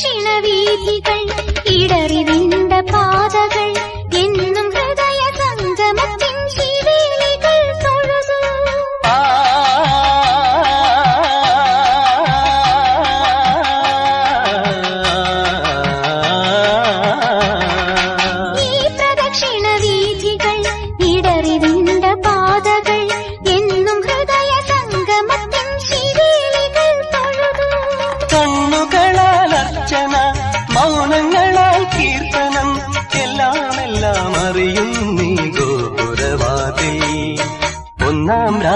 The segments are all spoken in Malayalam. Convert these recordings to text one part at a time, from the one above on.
தட்சிண வீதிகள் இடறிவிந்த பாதகள்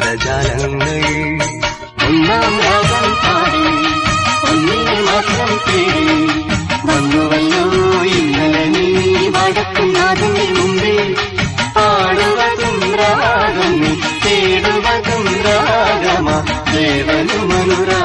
ഇന്ദ്രജാലങ്ങൾ ഒന്നാം രാഗം പാടി ഒന്നിനെ മാത്രം തേടി. വന്നുവല്ലോ ഇന്നലെ നീ വടക്കുന്നാഥന്റെ മുമ്പിൽ. പാടുവതും രാഗം തേടുവതും രാഗമാ. ദേവനുമനുരാ